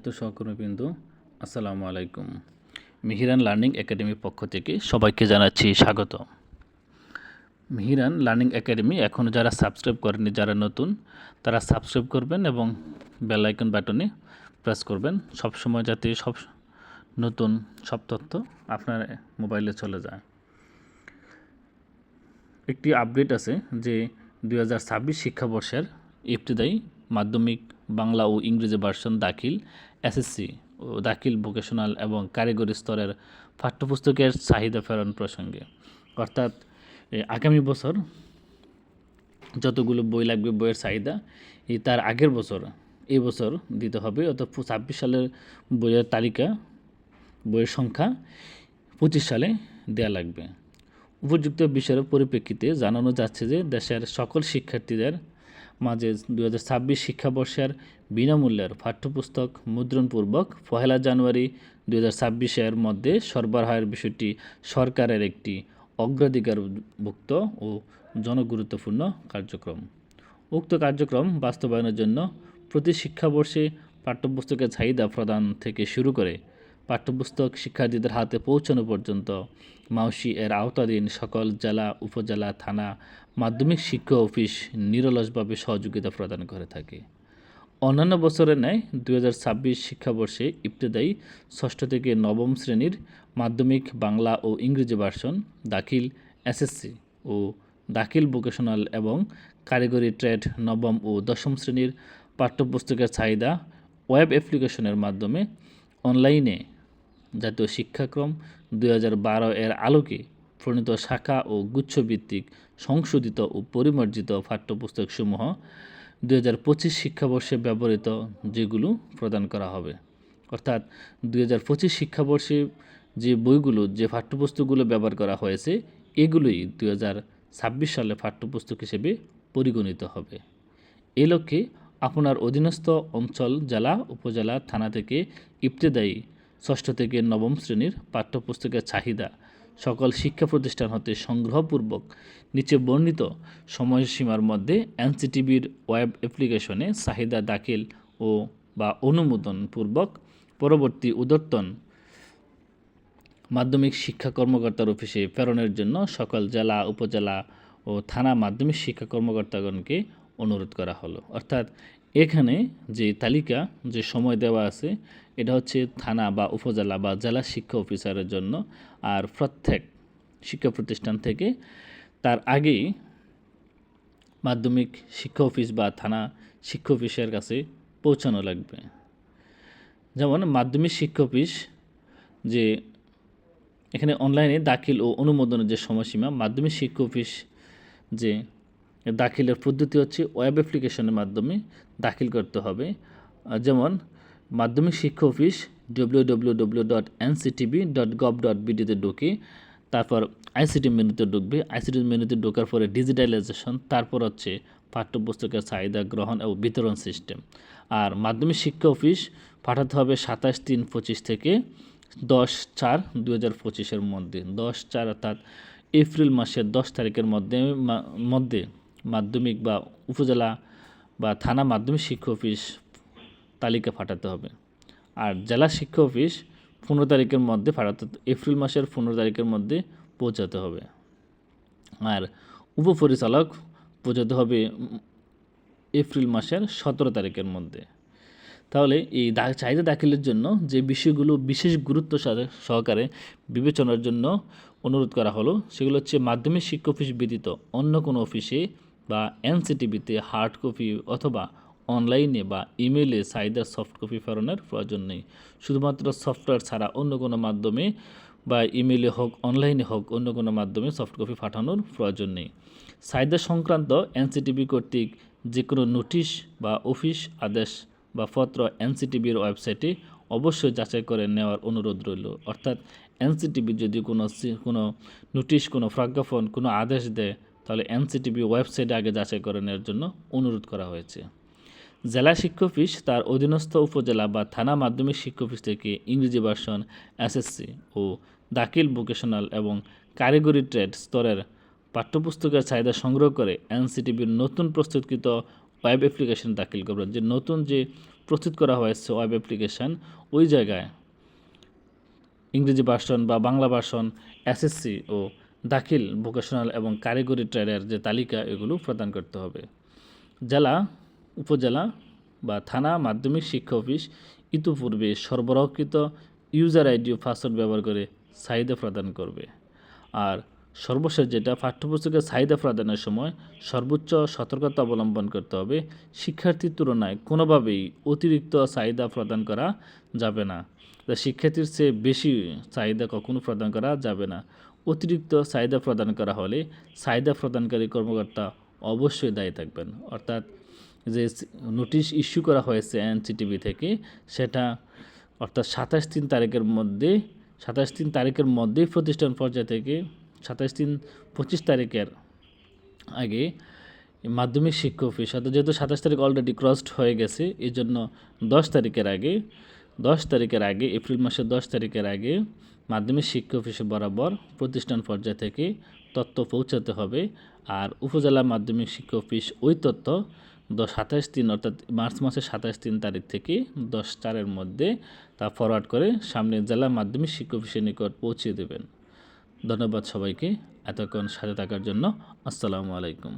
সম্মানিত সহকর্মীবৃন্দ, আসসালামু আলাইকুম। মিহিরান লার্নিং একাডেমির পক্ষ থেকে সবাইকে জানাচ্ছি স্বাগত। মিহিরান লার্নিং একাডেমি এখনও যারা সাবস্ক্রাইব করেনি, যারা নতুন, তারা সাবস্ক্রাইব করবেন এবং বেল আইকন বাটনে প্রেস করবেন। সব সময় যাতে সব নতুন সব তথ্য আপনার মোবাইলে চলে যায়। একটি আপডেট আছে যে দুই হাজার ছাব্বিশ শিক্ষাবর্ষের ইবতদায়ী মাধ্যমিক বাংলা ও ইংরেজি ভার্সন দাখিল এসএসসি ও দাখিল ভোকেশনাল এবং কারিগরি স্তরের পাঠ্যপুস্তকের চাহিদা ফেরন প্রসঙ্গে। অর্থাৎ আগামী বছর যতগুলো বই লাগবে বইয়ের চাহিদা এই তার আগের বছর এই বছর দিতে হবে, অর্থাৎ ছাব্বিশ সালের বইয়ের তালিকা, বইয়ের সংখ্যা পঁচিশ সালে দেয়া লাগবে। উপযুক্ত বিষয়ের পরিপ্রেক্ষিতে জানানো যাচ্ছে যে দেশের সকল শিক্ষার্থীদের মাঝে দু হাজার ছাব্বিশ শিক্ষাবর্ষের বিনামূল্যের পাঠ্যপুস্তক মুদ্রণপূর্বক পহেলা জানুয়ারি দু হাজার ছাব্বিশের মধ্যে সরবরাহের বিষয়টি সরকারের একটি অগ্রাধিকারভুক্ত ও জনগুরুত্বপূর্ণ কার্যক্রম। উক্ত কার্যক্রম বাস্তবায়নের জন্য প্রতি শিক্ষাবর্ষে পাঠ্যপুস্তকের চাহিদা প্রদান থেকে শুরু করে পাঠ্যপুস্তক শিক্ষার্থীদের হাতে পৌঁছানো পর্যন্ত মাউসি এর আওতাধীন সকল জেলা, উপজেলা, থানা, মাধ্যমিক শিক্ষা অফিস নিরলসভাবে সহযোগিতা প্রদান করে থাকে। অন্যান্য বছরের ন্যায় দুই হাজার ছাব্বিশ শিক্ষাবর্ষে ইবতদায়ী ষষ্ঠ থেকে নবম শ্রেণির মাধ্যমিক বাংলা ও ইংরেজি ভার্সন দাখিল এসএসসি ও দাখিল ভোকেশনাল এবং কারিগরি ট্রেড নবম ও দশম শ্রেণির পাঠ্যপুস্তকের চাহিদা ওয়েব অ্যাপ্লিকেশনের মাধ্যমে অনলাইনে জাতীয় শিক্ষাক্রম দুই হাজার বারো এর আলোকে প্রণীত শাখা ও গুচ্ছভিত্তিক, সংশোধিত ও পরিমার্জিত পাঠ্যপুস্তকসমূহ দুই হাজার পঁচিশ শিক্ষাবর্ষে ব্যবহৃত, যেগুলো প্রদান করা হবে। অর্থাৎ দুই হাজার পঁচিশ শিক্ষাবর্ষে যে বইগুলো, যে পাঠ্যপুস্তকগুলো ব্যবহার করা হয়েছে, এগুলোই দুই হাজার ছাব্বিশ সালে পাঠ্যপুস্তক হিসেবে পরিগণিত হবে। এই লক্ষ্যে আপনার অধীনস্থ অঞ্চল, জেলা, উপজেলা, থানা থেকে ইবতেদায়ী ষষ্ঠ থেকে নবম শ্রেণির পাঠ্যপুস্তকের চাহিদা সকল শিক্ষা প্রতিষ্ঠান হতে সংগ্রহপূর্বক নিচে বর্ণিত সময়সীমার মধ্যে এনসিটিভির ওয়েব অ্যাপ্লিকেশনে চাহিদা দাখিল ও বা অনুমোদনপূর্বক পরবর্তী উদর্তন মাধ্যমিক শিক্ষা কর্মকর্তার অফিসে প্রেরণের জন্য সকল জেলা, উপজেলা ও থানা মাধ্যমিক শিক্ষা কর্মকর্তাগণকে অনুরোধ করা হলো। অর্থাৎ এখানে যে তালিকা, যে সময় দেওয়া আছে এটা হচ্ছে থানা বা উপজেলা বা জেলা শিক্ষা অফিসারের জন্য। আর প্রত্যেক শিক্ষা প্রতিষ্ঠান থেকে তার আগেই মাধ্যমিক শিক্ষা অফিস বা থানা শিক্ষা অফিসের কাছে পৌঁছানো লাগবে। যেমন মাধ্যমিক শিক্ষা অফিস যে এখানে অনলাইনে দাখিল ও অনুমোদনের যে সময়সীমা, মাধ্যমিক শিক্ষা অফিস যে দাখিলের পদ্ধতি হচ্ছে ওয়েব অ্যাপ্লিকেশনের মাধ্যমে দাখিল করতে হবে। যেমন মাধ্যমিক শিক্ষা office W W W dot dot dot ঢুকে তারপর আইসিটি মেনুতে ঢুকবে আইসিটি মেনুতে ঢোকার পরে ডিজিটালাইজেশন তারপর হচ্ছে পাঠ্যপুস্তকের চাহিদা গ্রহণ ও বিতরণ সিস্টেম আর মাধ্যমিক শিক্ষা অফিস পাঠাতে হবে সাতাশ তিন পঁচিশ থেকে দশ চার দু হাজার পঁচিশের মধ্যে। দশ চার অর্থাৎ এপ্রিল মাসের দশ তারিখের মধ্যে মধ্যে মাধ্যমিক বা উপজেলা বা থানা মাধ্যমিক শিক্ষা অফিস তালিকা পাঠাতে হবে। আর জেলা শিক্ষা অফিস পনেরো তারিখের মধ্যে পাঠাতে এপ্রিল মাসের পনেরো তারিখের মধ্যে পৌঁছাতে হবে। আর উপপরিচালক পৌঁছাতে হবে এপ্রিল মাসের সতেরো তারিখের মধ্যে। তাহলে এই চাহিদা দাখিলের জন্য যে বিষয়গুলো বিশেষ গুরুত্ব সহ- সহকারে বিবেচনার জন্য অনুরোধ করা হলো, সেগুলো হচ্ছে মাধ্যমিক শিক্ষা অফিস ব্যতীত অন্য কোনো অফিসে বা এনসিটিভিতে হার্ড কপি অথবা অনলাইনে বা ইমেলে চাহিদার সফট কপি ফেরানোর প্রয়োজন নেই। শুধুমাত্র সফটওয়্যার ছাড়া অন্য কোনো মাধ্যমে বা ইমেলে হোক, অনলাইনে হোক, অন্য কোনো মাধ্যমে সফট কপি পাঠানোর প্রয়োজন নেই। চাহিদা সংক্রান্ত এনসিটিভি কর্তৃক যে কোনো নোটিশ বা অফিস, আদেশ বা পত্র এনসিটিভির ওয়েবসাইটে অবশ্যই যাচাই করে নেওয়ার অনুরোধ রইল। অর্থাৎ এনসিটিভি যদি কোনো কোনো নোটিশ, কোনো প্রজ্ঞাপন, কোনো আদেশ দেয়, তাহলে এনসিটিভি ওয়েবসাইটে আগে যাচাই করে নেওয়ার জন্য অনুরোধ করা হয়েছে। জেলা শিক্ষা অফিস, তার অধীনস্থ উপজেলা বা থানা মাধ্যমিক শিক্ষা অফিস থেকে ইংরেজি ভার্সন এসএসসি ও দাখিল ভোকেশনাল এবং কারিগরি ট্রেড স্তরের পাঠ্যপুস্তকের চাহিদা সংগ্রহ করে এনসিটিভির নতুন প্রস্তুতকৃত ওয়েব অ্যাপ্লিকেশন দাখিল করবেন। যে নতুন যে প্রস্তুত করা হয়েছে ওয়েব অ্যাপ্লিকেশান, ওই জায়গায় ইংরেজি ভার্সন বা বাংলা ভার্সন এসএসসি ও দাখিল ভোকেশনাল এবং কারিগরি ট্রেডের যে তালিকা, এগুলো প্রদান করতে হবে। জেলা উপজেলা বা থানা মাধ্যমিক শিক্ষা অফিস ইতিপূর্বে সরবরাহকৃত ইউজার আইডি ও পাসওয়ার্ড ব্যবহার করে চাহিদা প্রদান করবে। আর সর্বশেষ যেটা পাঠ্যপুস্তকের চাহিদা প্রদানের সময় সর্বোচ্চ সতর্কতা অবলম্বন করতে হবে, শিক্ষার্থীর তুলনায় কোনোভাবেই অতিরিক্ত চাহিদা প্রদান করা যাবে না। শিক্ষার্থীর চেয়ে বেশি চাহিদা কখনো প্রদান করা যাবে না। অতিরিক্ত চাহিদা প্রদান করা হলে চাহিদা প্রদানকারী কর্মকর্তা অবশ্যই দায়ী থাকবেন। অর্থাৎ যে নোটিশ ইস্যু করা হয়েছে এনসিটিভি থেকে, সেটা অর্থাৎ সাতাশ তিন তারিখের মধ্যে, সাতাশ তিন তারিখের মধ্যেই প্রতিষ্ঠান পর্যায় থেকে, সাতাশ তিন পঁচিশ তারিখের আগে মাধ্যমিক শিক্ষা অফিস, অর্থাৎ যেহেতু সাতাশ তারিখ অলরেডি ক্রসড হয়ে গেছে এই জন্য দশ তারিখের আগে, দশ তারিখের আগে, এপ্রিল মাসের দশ তারিখের আগে মাধ্যমিক শিক্ষা অফিসে বরাবর প্রতিষ্ঠান পর্যায় থেকে তথ্য পৌঁছাতে হবে। আর উপজেলা মাধ্যমিক শিক্ষা অফিস ওই তথ্য দশ সাতাশ তিন, অর্থাৎ মার্চ মাসের সাতাইশ তিন তারিখ থেকে দশ চারের মধ্যে তা ফরওয়ার্ড করে সামনে জেলা মাধ্যমিক শিক্ষক অফিসের নিকট পৌঁছে দেবেন। ধন্যবাদ সবাইকে এতক্ষণ সাথে থাকার জন্য। আসসালামু আলাইকুম।